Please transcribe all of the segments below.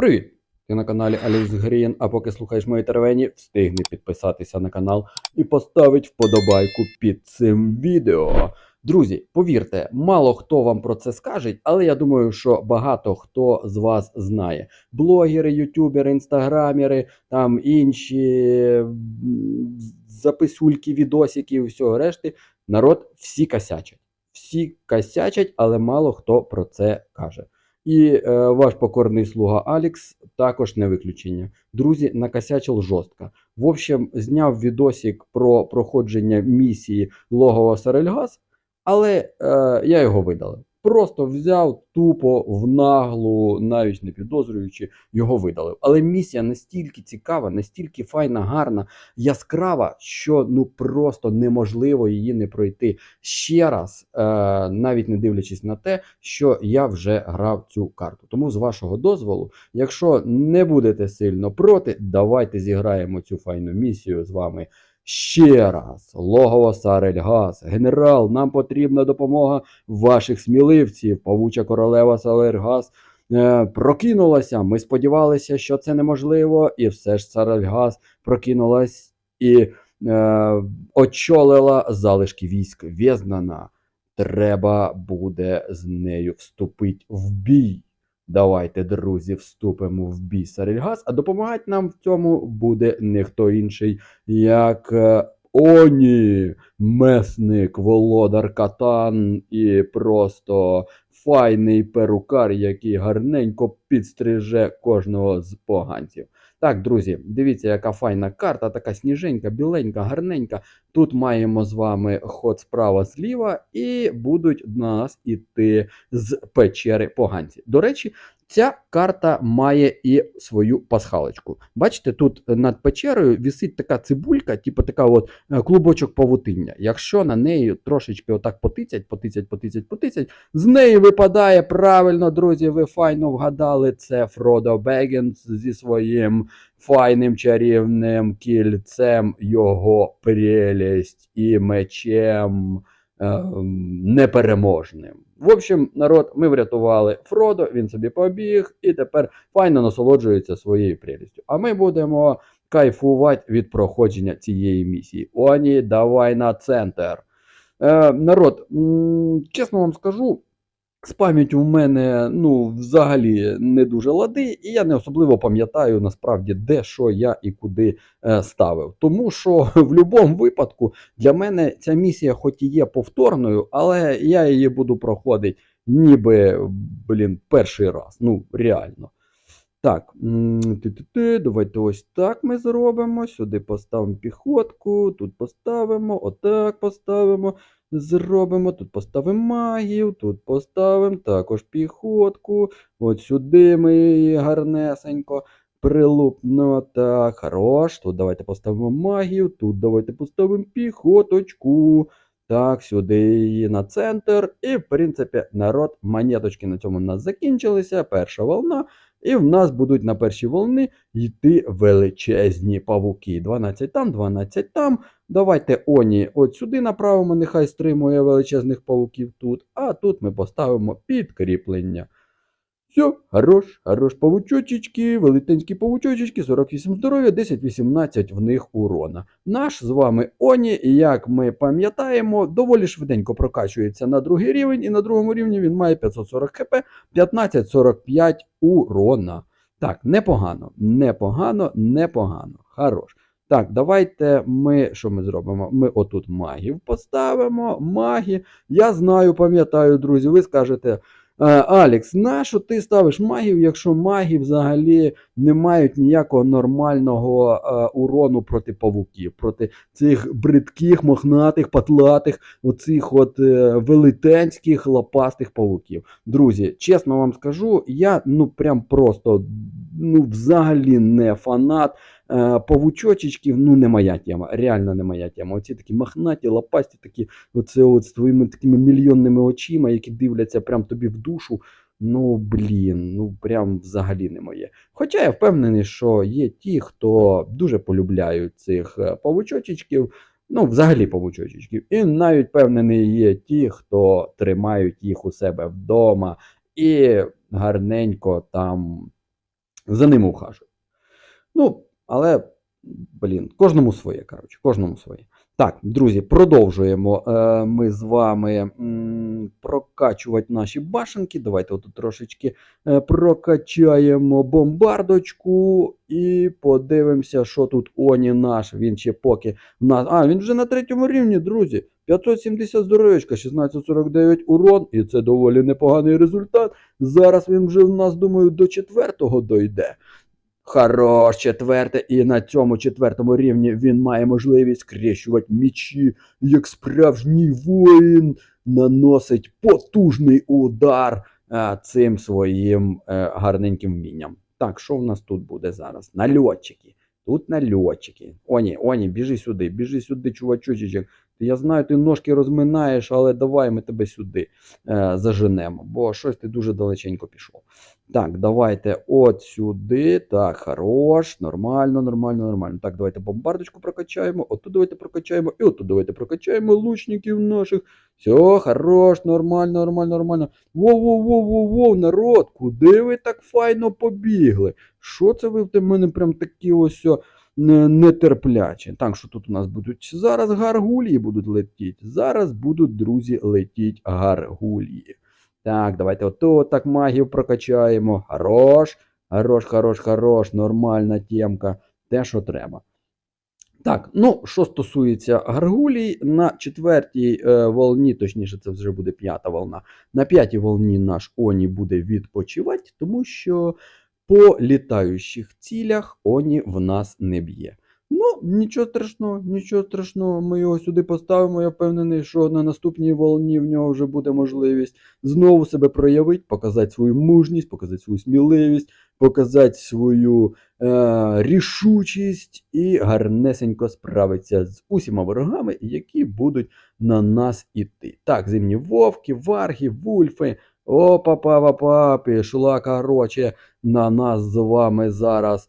Привіт! Ти на каналі Алекс Грін, а поки слухаєш мої теревені, встигни підписатися на канал і поставить вподобайку під цим відео. Друзі, повірте, мало хто вам про це скаже, але я думаю, що багато хто з вас знає. Блогери, ютубери, інстаграмери, там інші записульки, відосики і всього решти. Народ всі косячать. Всі косячать, але мало хто про це каже. І е, ваш покорний слуга Алікс також не виключення. Друзі, накосячив жорстко. В общем, зняв відосик про проходження місії логова Сарельгаз, але е, я його видалив. Просто взяв тупо в наглу, навіть не підозрюючи, його видалив. Але місія настільки цікава, настільки файна, гарна, яскрава, що ну просто неможливо її не пройти ще раз, е, навіть не дивлячись на те, що я вже грав цю карту. Тому з вашого дозволу, якщо не будете сильно проти, давайте зіграємо цю файну місію з вами. Ще раз, логово Сарельгаз, генерал, нам потрібна допомога ваших сміливців. Павуча королева Сарельгаз е, прокинулася. Ми сподівалися, що це неможливо, і все ж Сарельгаз прокинулась і е, очолила залишки військ Вєзнана. Треба буде з нею вступити в бій. Давайте, друзі, вступимо в бій Сарельгаз, а допомагати нам в цьому буде не хто інший, як е, Оні, месник, володар катан і просто файний перукар, який гарненько підстриже кожного з поганців. Так, друзі, дивіться, яка файна карта, така сніженька, біленька, гарненька. Тут маємо з вами ход справа зліва, і будуть на нас іти з печери поганці. До речі, ця карта має і свою пасхалочку. Бачите, тут над печерою висить така цибулька, типу така от е, клубочок павутиння. Якщо на неї трошечки отак потицять, потицять, потицять, потицять, з неї випадає правильно, друзі, ви файно вгадали. Це Фродо Бегінс зі своїм файним чарівним кільцем, його прелість і мечем е, непереможним. В общем, народ, ми врятували Фродо, він собі побіг і тепер файно насолоджується своєю прелістю. А ми будемо кайфувати від проходження цієї місії. Оні, давай на центр. Е, народ, чесно вам скажу, з пам'яттю в мене ну, взагалі не дуже лади, і я не особливо пам'ятаю насправді, де що я і куди е, ставив. Тому що в будь-якому випадку для мене ця місія, хоч і є повторною, але я її буду проходити ніби блін, перший раз. Ну, реально. Так, давайте ось так ми зробимо. Сюди поставимо піхотку, тут поставимо, отак поставимо. Зробимо, тут поставимо магів, тут поставимо також піхотку. От сюди ми її гарнесенько прилупно. Так, хорош. Тут давайте поставимо магів, тут давайте поставимо піхоточку. Так, сюди її на центр. І, в принципі, народ, монеточки на цьому в нас закінчилися. Перша волна. І в нас будуть на перші волни йти величезні павуки. 12 там, 12 там. Давайте Оні от сюди направимо, нехай стримує величезних павуків тут, а тут ми поставимо підкріплення. Все, хорош, хорош павучочечки, велетенські павучочечки, 48 здоров'я, 10-18 в них урона. Наш з вами Оні, як ми пам'ятаємо, доволі швиденько прокачується на другий рівень, і на другому рівні він має 540 хп, 15-45 урона. Так, непогано, непогано, непогано. Хорош. Так, давайте ми що ми зробимо? Ми отут магів поставимо. Маги. Я знаю, пам'ятаю, друзі, ви скажете. «Е, Алекс, нащо ти ставиш магів, якщо маги взагалі не мають ніякого нормального е, урону проти павуків, проти цих бридких, мохнатих, патлатих, оцих от е, велетенських лопастих павуків. Друзі, чесно вам скажу, я ну прям просто ну взагалі не фанат. Е, Павучочечків, ну не моя тема, реально не моя тема. Оці такі мохнаті, лопасті, такі, оце от з твоїми такими мільйонними очима, які дивляться прям тобі в душу. Ну, блін, ну прям взагалі не моє. Хоча я впевнений, що є ті, хто дуже полюбляють цих е, павучочечків, ну, взагалі павучочечків. І навіть впевнений є ті, хто тримають їх у себе вдома і гарненько там за ними ухажують. Ну, але, блін, кожному своє, коротше, кожному своє. Так, друзі, продовжуємо е, ми з вами прокачувати наші башенки. Давайте отут трошечки е, прокачаємо бомбардочку і подивимося, що тут Оні наш. Він ще поки в нас. А, він вже на третьому рівні, друзі. 570 здоров'ячка, 1649 урон, і це доволі непоганий результат. Зараз він вже в нас, думаю, до четвертого дойде. Хорош, четверте, і на цьому четвертому рівні він має можливість скрещувати мічі, як справжній воїн наносить потужний удар е, цим своїм е, гарненьким вмінням. Так, що в нас тут буде зараз? Нальотчики. Тут нальотчики. Оні, Оні, біжи сюди, біжи сюди, чувачучичок. Я знаю, ти ножки розминаєш, але давай ми тебе сюди е, заженемо, бо щось ти дуже далеченько пішов. Так, давайте от сюди. Так, хорош, нормально, нормально, нормально. Так, давайте бомбардочку прокачаємо, отут давайте прокачаємо, і отут давайте прокачаємо лучників наших. Все, хорош, нормально, нормально, нормально. Воу-воу-воу-воу-воу, народ, куди ви так файно побігли? Що це ви в мене прям такі ось нетерплячі? Так, що тут у нас будуть? Зараз гаргулії будуть летіти. Зараз будуть, друзі, летіть гаргулії. Так, давайте ото так магів прокачаємо. Хорош, хорош, хорош, хорош, нормальна темка. Те, що треба. Так, ну що стосується гаргулій, на четвертій е, волні, точніше, це вже буде п'ята волна. На п'ятій волні наш Оні буде відпочивати, тому що по літаючих цілях Оні в нас не б'є. Ну, нічого страшного, нічого страшного. Ми його сюди поставимо. Я впевнений, що на наступній волні в нього вже буде можливість знову себе проявити, показати свою мужність, показати свою сміливість, показати свою е, рішучість і гарнесенько справитися з усіма ворогами, які будуть на нас іти. Так, зимні вовки, варги, вульфи. Опа, папа, па пішла, короче, на нас з вами зараз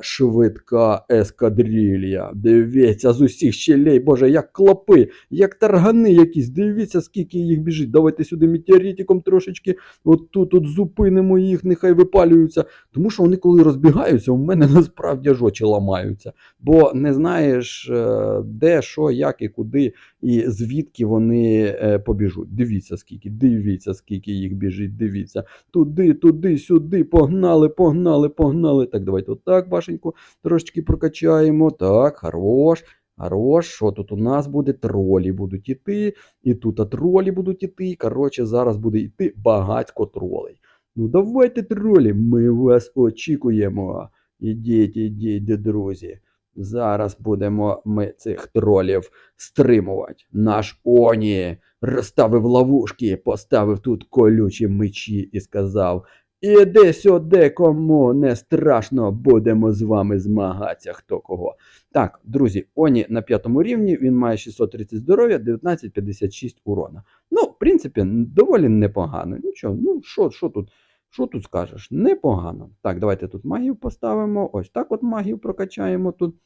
швидка ескадрилья. Дивіться, з усіх щелей, боже, як клопи, як таргани якісь. Дивіться, скільки їх біжить. Давайте сюди метеоритиком трошечки. От тут от зупинимо їх, нехай випалюються. Тому що вони, коли розбігаються, у мене насправді аж очі ламаються. Бо не знаєш, е, де, що, як і куди, і звідки вони е, побіжуть. Дивіться, скільки, дивіться, скільки їх біжить, дивіться. Туди, туди, сюди, погнали, погнали, погнали. Так, давайте отак башеньку трошечки прокачаємо. Так, хорош. Хорош, що тут у нас буде? Тролі будуть іти, і тут тролі будуть іти. Коротше, зараз буде йти багатько тролей. Ну давайте, тролі, ми вас очікуємо. Ідіть, ідіть, друзі. Зараз будемо ми цих тролів стримувати. Наш Оні розставив ловушки, поставив тут колючі мечі і сказав: Іди сюди, кому не страшно, будемо з вами змагатися, хто кого. Так, друзі, Оні на п'ятому рівні, він має 630 здоров'я, 1956 урона. Ну, в принципі, доволі непогано. Нічого, ну що, що тут? Що тут скажеш? Непогано. Так, давайте тут магію поставимо. Ось так от магію прокачаємо тут.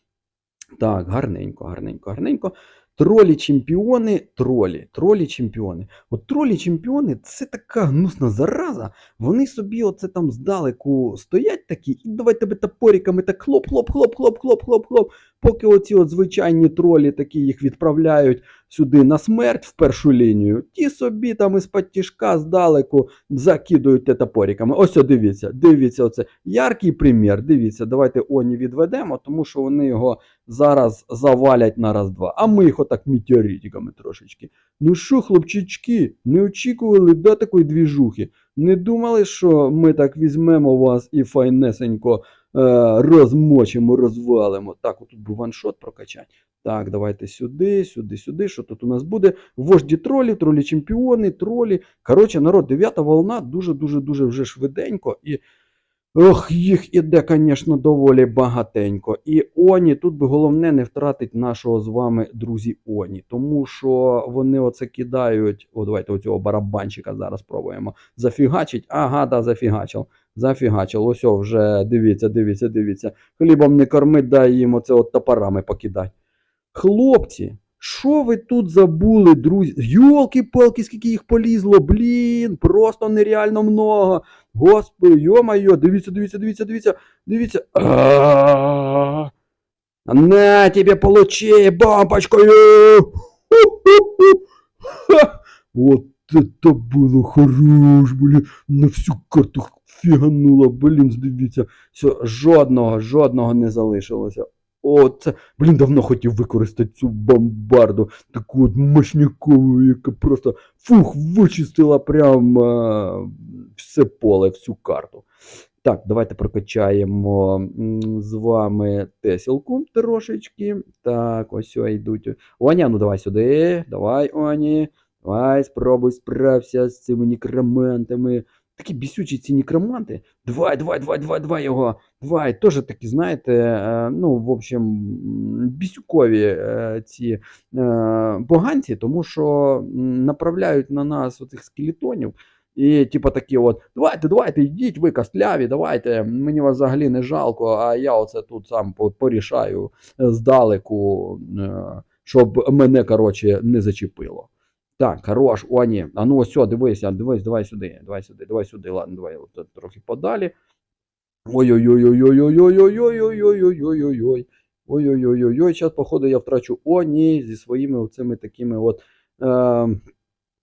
Так, гарненько, гарненько, гарненько. Тролі чемпіони, тролі, тролі чемпіони. От тролі чемпіони це така гнусна зараза. Вони собі оце там здалеку стоять такі, і давай тебе топориками так хлоп, хлоп, хлоп, хлоп, хлоп, хлоп, хлоп. Поки оці от звичайні тролі такі їх відправляють сюди на смерть в першу лінію, ті собі там із патішка здалеку закидують те топориками. Ось о, дивіться, дивіться, оце яркий примір. Дивіться, давайте Оні відведемо, тому що вони його зараз завалять на раз-два. А ми їх отак метеоритиками трошечки. Ну що, хлопчички, не очікували до такої двіжухи? Не думали, що ми так візьмемо вас і файнесенько е, розмочимо, розвалимо. Так, отут був ваншот прокачать. Так, давайте сюди, сюди, сюди. Що тут у нас буде? Вожді тролі, тролі чемпіони, тролі. Коротше, народ, дев'ята волна дуже-дуже дуже вже швиденько. І ох, їх іде, звісно, доволі багатенько. І Оні, тут би головне не втратити нашого з вами друзі Оні. Тому що вони оце кидають. О, давайте оцього барабанчика зараз пробуємо. Зафігачить. Ага, да, зафігачив. Зафігачив. Ось вже дивіться, дивіться, дивіться. Хлібом не кормить, дай їм оце от топорами покидать. Хлопці, Що ви тут забули, друзі? Йолки-палки, скільки їх полізло, блін, просто нереально много. Господи, йо-майо, дивіться, дивіться, дивіться, дивіться, дивіться. На тебе получи бомбочкою! Вот это было хорош, блін. На всю карту фігануло, блін, дивіться. Все, жодного, жодного не залишилося. О, це, блін, давно хотів використати цю бомбарду, таку от мощнякову, яка просто фух, вичистила прям е, все поле, всю карту. Так, давайте прокачаємо з вами Тесілку трошечки. Так, ось йдуть. Оня, ну давай сюди. Давай, Оні. Давай, спробуй справся з цими некромантами. Такі бісючі ці некроманти. Давай, давай, давай, давай, давай його. Давай, теж такі, знаєте, е, ну, в общем, бісюкові е, ці е, поганці, тому що направляють на нас оцих скелетонів. І, типу, такі от, давайте, давайте, йдіть, ви костляві, давайте, мені вас взагалі не жалко, а я оце тут сам по- порішаю здалеку, щоб мене, коротше, не зачепило. Так, хорош, о, ні. А ну ось, дивися, дивись, давай сюди, давай сюди, давай сюди, ладно, давай от, трохи подалі. Ой-ой-ой-ой-ой-ой-ой-ой-ой-ой-ой-ой-ой. Ой-ой-ой-ой-ой, зараз, походу, я втрачу Оні зі своїми оцими такими от е,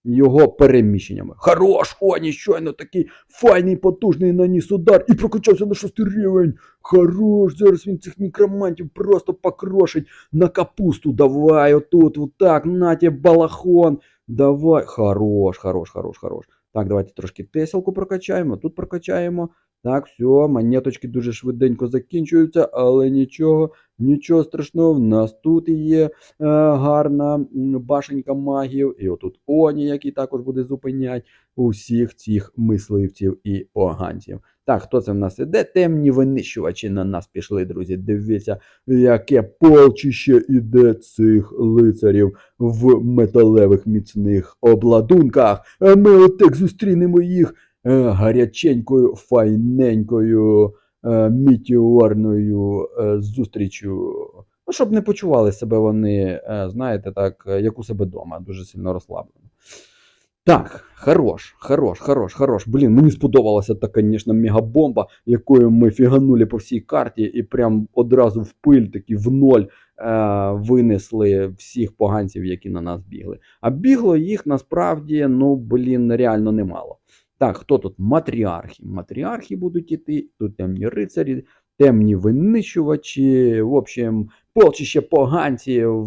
його переміщеннями. Хорош, Оні, щойно такий файний, потужний наніс удар і прокачався на шостий рівень. Хорош, зараз він цих мікромантів просто покрошить на капусту. Давай, отут, отак, на тебе балахон. Давай. Хорош, хорош, хорош, хорош. Так, давайте трошки теселку прокачаємо, тут прокачаємо. Так, все, монеточки дуже швиденько закінчуються, але нічого, нічого страшного. В нас тут є е, гарна башенька магів. І отут Оні, який також буде зупиняти усіх цих мисливців і поганців. Так, хто це в нас іде? Темні винищувачі на нас пішли, друзі. Дивіться, яке полчище іде цих лицарів в металевих міцних обладунках. А ми отак зустрінемо їх е, гаряченькою, файненькою, е, мітеорною е, зустрічю. Ну, щоб не почували себе вони, е, знаєте, так, е, як у себе вдома, дуже сильно розслаблено. Так, хорош, хорош, хорош, хорош. Блін, мені сподобалася та, звісно, мегабомба, якою ми фіганули по всій карті і прям одразу в пиль, такі в ноль е, винесли всіх поганців, які на нас бігли. А бігло їх насправді, ну, блін, реально немало. Так, хто тут? Матріархи. Матріархи будуть іти, тут темні рицарі, темні винищувачі, в общем, полчище поганців,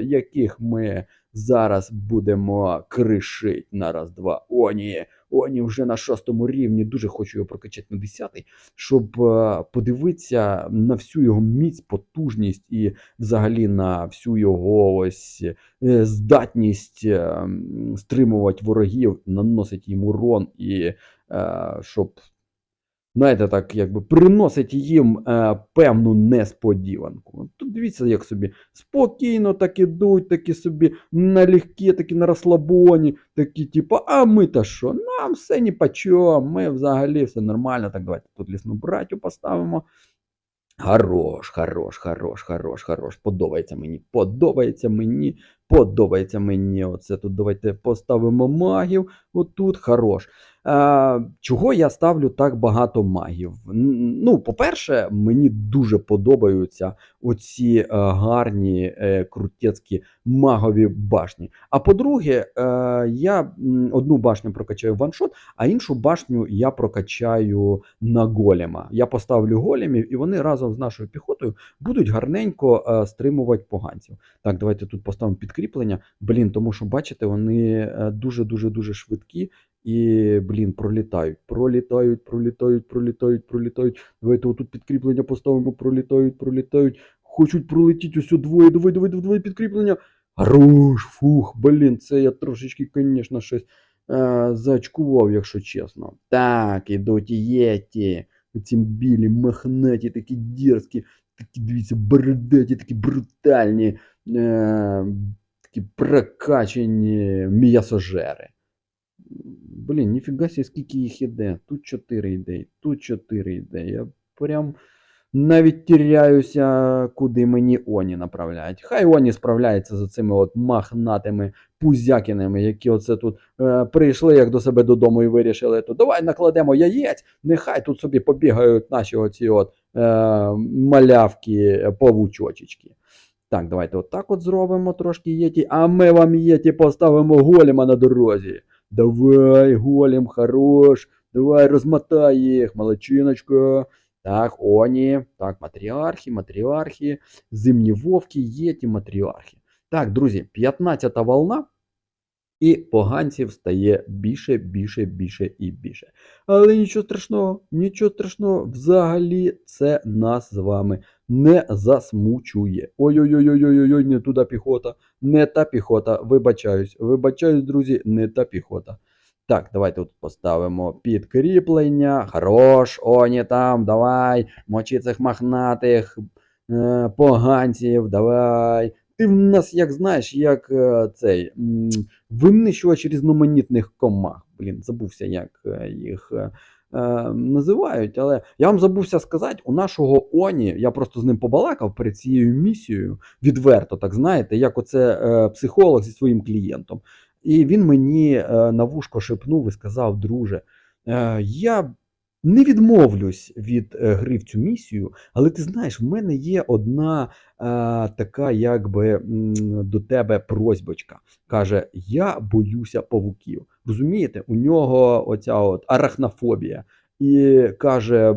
яких ми зараз будемо кришить на раз-два. О, ні, о, вже на шостому рівні. Дуже хочу його прокачати на десятий, щоб е, подивитися на всю його міць, потужність і взагалі на всю його ось е, здатність е, стримувати ворогів, наносити їм урон і щоб. Знаєте, так якби приносить їм е, певну несподіванку. Тут дивіться, як собі спокійно так ідуть, такі собі налегкі, такі на розслабоні, такі, типу, а ми та що? Нам все ні по чому, ми взагалі все нормально. Так, давайте тут лісну братю поставимо. Хорош, хорош, хорош, хорош, хорош. Подобається мені, подобається мені, подобається мені. Оце тут давайте поставимо магів. Отут хорош. Е, чого я ставлю так багато магів? Ну, по-перше, мені дуже подобаються оці е, гарні е, крутецькі магові башні. А по-друге, я одну башню прокачаю ваншот, а іншу башню я прокачаю на голема. Я поставлю големів, і вони разом з нашою піхотою будуть гарненько стримувати поганців. Так, давайте тут поставимо підкріплення. Блін, тому що бачите, вони е, дуже-дуже дуже швидкі. І, блін, пролітають, пролітають, пролітають, пролітають, пролітають. Давайте отут підкріплення поставимо, пролітають, пролітають. Хочуть пролетіти ось двоє, давай, давай, давай, підкріплення. Хорош, фух, блін, це я трошечки, звісно, щось е, заочкував, якщо чесно. Так, ідуть єті. Ці білі, махнаті, такі дерзкі, такі, дивіться, бородаті, такі брутальні, е, такі прокачені м'ясожери. Блін, ніфіга себе, скільки їх іде. Тут 4 йде, тут 4 йде. Я прям навіть тіряюся, куди мені Оні направляють. Хай Оні справляється з цими от махнатими пузякінами, які оце тут е, прийшли як до себе додому і вирішили, то давай накладемо яєць, нехай тут собі побігають наші оці от е, малявки павучочечки. Так, давайте отак от зробимо трошки єті, а ми вам єті поставимо голіма на дорозі. Давай, голім, хорош, давай розмотай їх, молодчиночка. Так, Оні, так, матріархи, матріархи, зимні вовки, єті, матріархи. Так, друзі, 15-та волна. І поганців стає більше, більше, більше і більше. Але нічого страшного, нічого страшного, взагалі це нас з вами не засмучує. Ой-ой-ой-ой-ой, не туди піхота, не та піхота. Вибачаюсь, вибачаюсь, друзі, не та піхота. Так, давайте тут поставимо підкріплення. Хорош, оні там, давай, мочи цих мохнатих е, поганців, давай. Ти в нас, як знаєш, як е, цей винищувач різноманітних комах. Блін, забувся, як е, їх е, називають. Але я вам забувся сказати, у нашого Оні, я просто з ним побалакав перед цією місією, відверто, так знаєте, як оце психолог зі своїм клієнтом. І він мені на вушко шепнув і сказав, друже, я не відмовлюсь від е, гри в цю місію, але ти знаєш, в мене є одна е, така, якби до тебе просьбочка. Каже: Я боюся павуків. Розумієте, у нього оця от арахнофобія. І каже: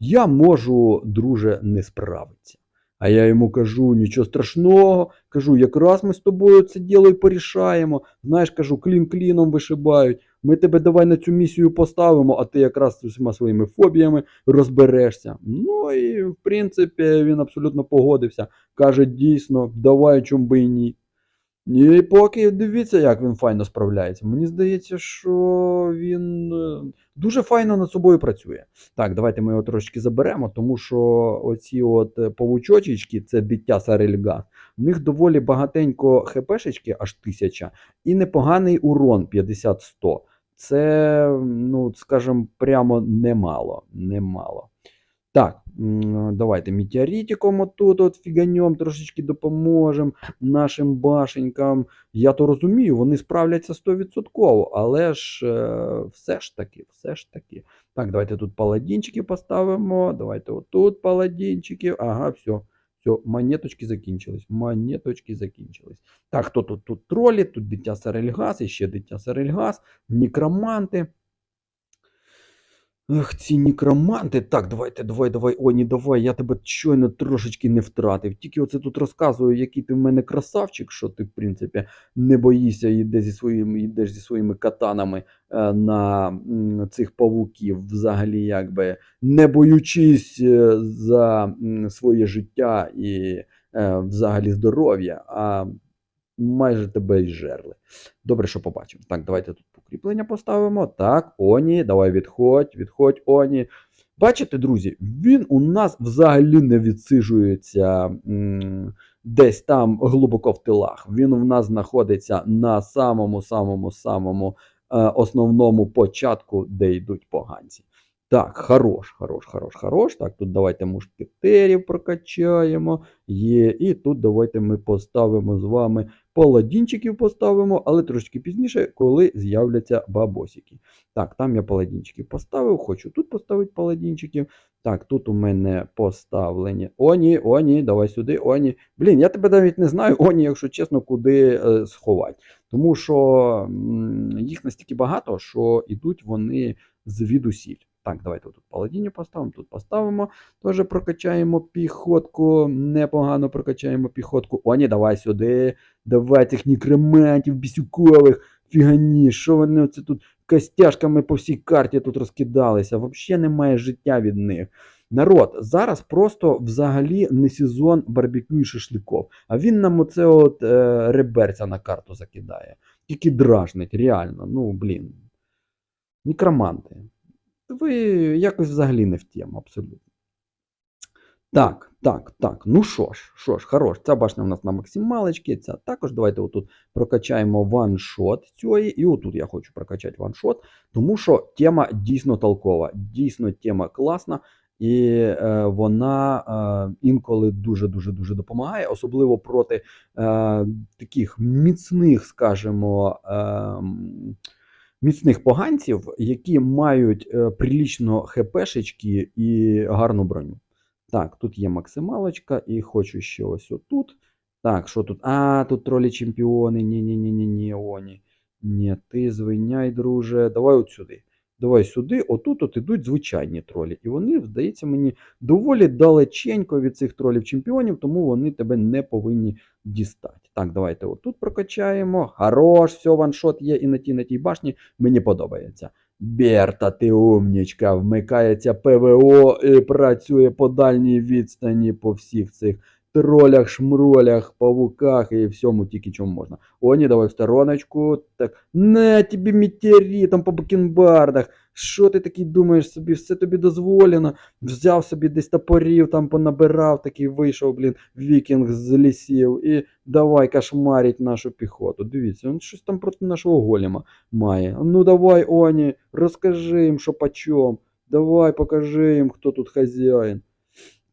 Я можу, друже, не справитися. А я йому кажу, нічого страшного, кажу, якраз ми з тобою це діло і порішаємо. Знаєш, кажу, клін кліном вишибають. Ми тебе давай на цю місію поставимо, а ти якраз з усіма своїми фобіями розберешся. Ну і в принципі він абсолютно погодився. Каже, дійсно, давай чом би і ні. І поки дивіться, як він файно справляється. Мені здається, що він е, дуже файно над собою працює. Так, давайте ми його трошки заберемо, тому що оці от е, павучочечки, це дитя Сарельга, в них доволі багатенько хпшечки, аж тисяча, і непоганий урон 50-100. Це, ну, скажімо, прямо немало. немало. Так, давайте метеоритиком отут от фіганьом трошечки допоможемо нашим башенькам. Я то розумію, вони справляться 100%, але ж е, все ж таки, все ж таки. Так, давайте тут паладінчики поставимо. Давайте отут паладінчики. Ага, все. Все, монеточки закінчились. Монеточки закінчились. Так, хто тут? Тут тролі, тут дитя Сарельгас, іще дитя Сарельгас, некроманти. Ах, ці некроманти. Так, давайте, давай, давай. О, ні, давай, я тебе щойно трошечки не втратив. Тільки оце тут розказую, який ти в мене красавчик, що ти, в принципі, не боїшся і йдеш зі своїми, йдеш зі своїми катанами е, на цих павуків, взагалі, якби не боючись е, за своє життя і е, взагалі здоров'я, а майже тебе й жерли. Добре, що побачив. Так, давайте тут покріплення поставимо. Так, Оні, давай відходь, відходь, Оні. Бачите, друзі, він у нас взагалі не відсиджується м, десь там глибоко в тилах. Він у нас знаходиться на самому-самому-самому е, основному початку, де йдуть поганці. Так, хорош, хорош, хорош, хорош. Так, тут давайте мушкетерів прокачаємо. Є. І тут давайте ми поставимо з вами паладінчиків поставимо, але трошки пізніше, коли з'являться бабосики. Так, там я паладінчиків поставив, хочу тут поставити паладінчиків. Так, тут у мене поставлені. Оні, оні, давай сюди, оні. Блін, я тебе навіть не знаю, оні, якщо чесно, куди е, сховати. Тому що м, їх настільки багато, що йдуть вони звідусіль. Так, давайте тут паладінів поставимо, тут поставимо. Теж прокачаємо піхотку. Непогано прокачаємо піхотку. О, ні, давай сюди. Давай цих нікрементів, бісюкових, фігані, що вони оце тут костяшками по всій карті тут розкидалися. Взагалі немає життя від них. Народ, зараз просто взагалі не сезон барбекю і шашликов. А він нам оце от е, реберця на карту закидає. Тільки дражнить, реально. Ну, блін. Нікроманти. Ви якось взагалі не в тему, абсолютно. Так, так, так. Ну що ж, що ж, хорош. Ця башня у нас на максималочці. Ця також. Давайте отут прокачаємо ваншот цієї. І отут я хочу прокачати ваншот, тому що тема дійсно толкова, дійсно тема класна. і е, вона е, інколи дуже дуже допомагає, особливо проти е, таких міцних, скажімо, е, міцних поганців, які мають е, прилічно хпшечки і гарну броню. Так, тут є максималочка, і хочу ще ось отут. Так, що тут? А, тут тролі чемпіони. Ні-ні-ні-ні-ні, оні. Ні, ти звиняй, друже. Давай от сюди. Давай сюди, отут от ідуть звичайні тролі. І вони, здається мені, доволі далеченько від цих тролів чемпіонів, тому вони тебе не повинні дістати. Так, давайте отут прокачаємо. Хорош, все, ваншот є і на тій, на тій башні. Мені подобається. Берта, ти умнічка, вмикається ПВО і працює по дальній відстані по всіх цих тролях, шмролях, павуках і всьому тільки чому можна. О, ні, давай в стороночку. Так, на тобі метеоритом по бакенбардах. Що ти такий думаєш собі? Все тобі дозволено. Взяв собі десь топорів, там понабирав, такий вийшов, блін, вікінг з лісів. І давай кошмарить нашу піхоту. Дивіться, він щось там проти нашого голема має. Ну давай, Оні, розкажи їм, що почом. Давай, покажи їм, хто тут хазяїн.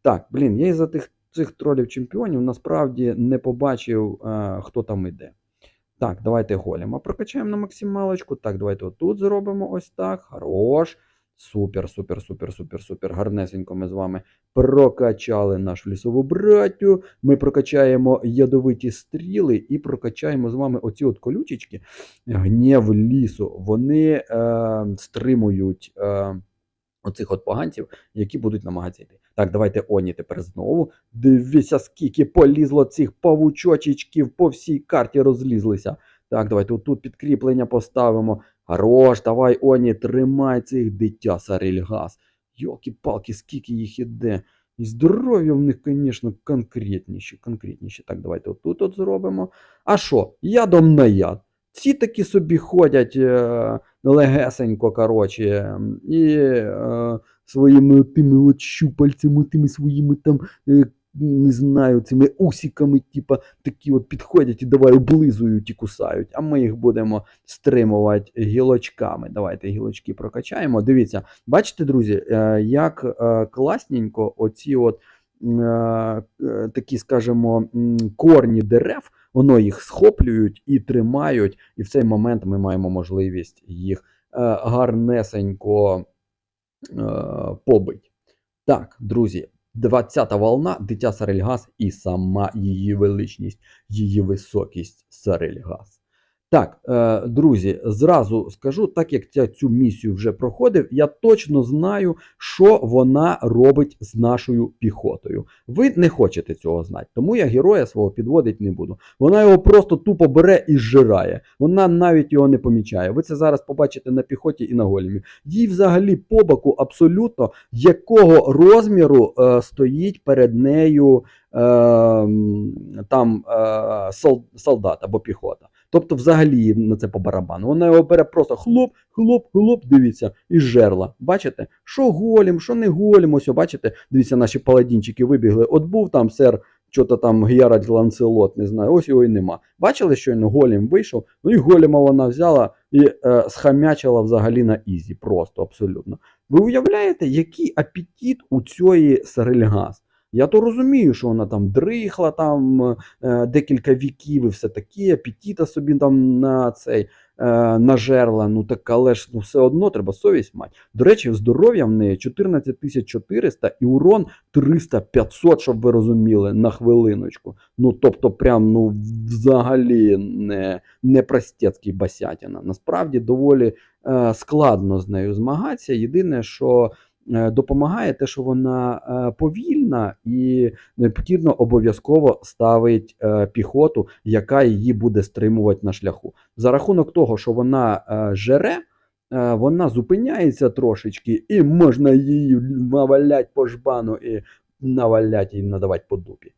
Так, блін, я із-за тих цих тролів чемпіонів насправді не побачив, е, хто там іде. Так, давайте голема прокачаємо на максималочку. Так, давайте отут зробимо ось так. Хорош. Супер, супер, супер, супер, супер. Гарнесенько ми з вами прокачали нашу лісову браттю. Ми прокачаємо ядовиті стріли і прокачаємо з вами оці от колючечки. Гнєв лісу. Вони е, стримують е, оцих от поганців, які будуть намагатися йти. Так, давайте Оні тепер знову. Дивіться, скільки полізло цих павучочечків по всій карті розлізлися. Так, давайте отут підкріплення поставимо. Хорош, давай, Оні, тримай цих дитя Сарельгаз. Йолки-палки, скільки їх іде. І здоров'я в них, звісно, конкретніші, конкретніші. Так, давайте отут от зробимо. А що? Ядом на яд. Ці такі собі ходять е, легесенько, коротше, і е, своїми тими от щупальцями, тими своїми там, е, не знаю, цими усіками, типа, такі от підходять і давай облизують і кусають. А ми їх будемо стримувати гілочками. Давайте гілочки прокачаємо. Дивіться, бачите, друзі, е, як е, класненько оці от такі, скажімо, корні дерев, воно їх схоплюють і тримають, і в цей момент ми маємо можливість їх е, гарнесенько е, побить. Так, друзі, 20-та волна, дитя Сарельгаз і сама її величність, її високість Сарельгаз. Так, е, друзі, зразу скажу, так як я цю місію вже проходив, я точно знаю, що вона робить з нашою піхотою. Ви не хочете цього знати, тому я героя свого підводити не буду. Вона його просто тупо бере і зжирає. Вона навіть його не помічає. Ви це зараз побачите на піхоті і на голімі. Їй взагалі по боку абсолютно якого розміру е, стоїть перед нею там е, сол- солдат або піхота. Тобто, взагалі на це по барабану. Вона його бере просто хлоп, хлоп, хлоп, дивіться, і жерла. Бачите? Що голім, що не голім. Ось, бачите, дивіться, наші паладінчики вибігли. От був там сер, що-то там Геральт Ланцелот, не знаю, ось його і нема. Бачили, що голім вийшов, ну і голіма вона взяла і е, схамячила взагалі на ізі. Просто абсолютно. Ви уявляєте, який апетит у цієї Сарельгаз? Я то розумію, що вона там дрихла там е, декілька віків і все таке, апетита собі там на цей е, нажерла. Ну так але ж ну, все одно треба совість мати. До речі, здоров'я в неї 14400 і урон 300-500, щоб ви розуміли, на хвилиночку. Ну тобто, прям ну взагалі не, не простецький басятіна. Насправді доволі е, складно з нею змагатися. Єдине, що допомагає те, що вона е, повільна і необхідно обов'язково ставить е, піхоту, яка її буде стримувати на шляху. За рахунок того, що вона е, жере, е, вона зупиняється трошечки, і можна її навалять по жбану і навалять і надавати по дупі.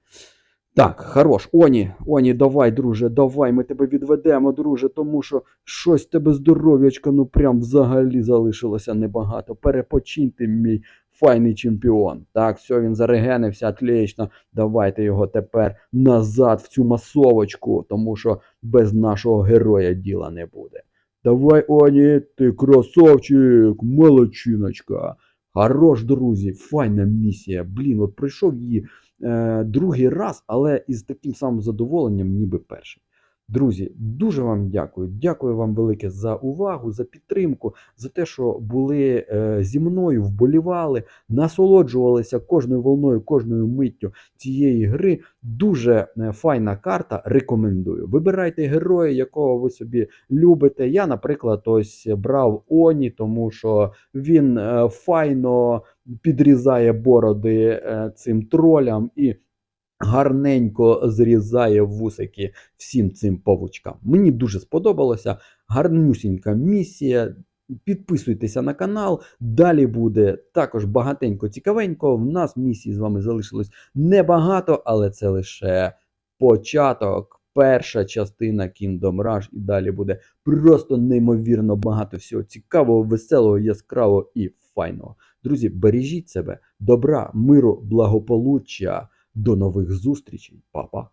Так, хорош, Оні, Оні, давай, друже, давай, ми тебе відведемо, друже, тому що щось тебе здоров'ячка, ну прям взагалі залишилося небагато. Перепочинь ти, мій файний чемпіон. Так, все, він зарегенився, отлично. Давайте його тепер назад в цю масовочку, тому що без нашого героя діла не буде. Давай, Оні, ти красавчик, молодчиночка. Хорош, друзі, файна місія. Блін, от пройшов її е, другий раз, але із таким самим задоволенням, ніби перший. Друзі, дуже вам дякую. Дякую вам велике за увагу, за підтримку, за те, що були е, зі мною, вболівали, насолоджувалися кожною волною, кожною миттю цієї гри. Дуже е, файна карта. Рекомендую. Вибирайте героя, якого ви собі любите. Я, наприклад, ось брав Оні, тому що він файно підрізає бороди е, цим тролям і гарненько зрізає вусики всім цим павучкам. Мені дуже сподобалося. Гарнюсінька місія. Підписуйтеся на канал. Далі буде також багатенько цікавенько. В нас місій з вами залишилось небагато, але це лише початок. Перша частина Kingdom Rush і далі буде просто неймовірно багато всього цікавого, веселого, яскравого і файного. Друзі, бережіть себе, добра, миру, благополуччя. До нових зустрічей, Па-па.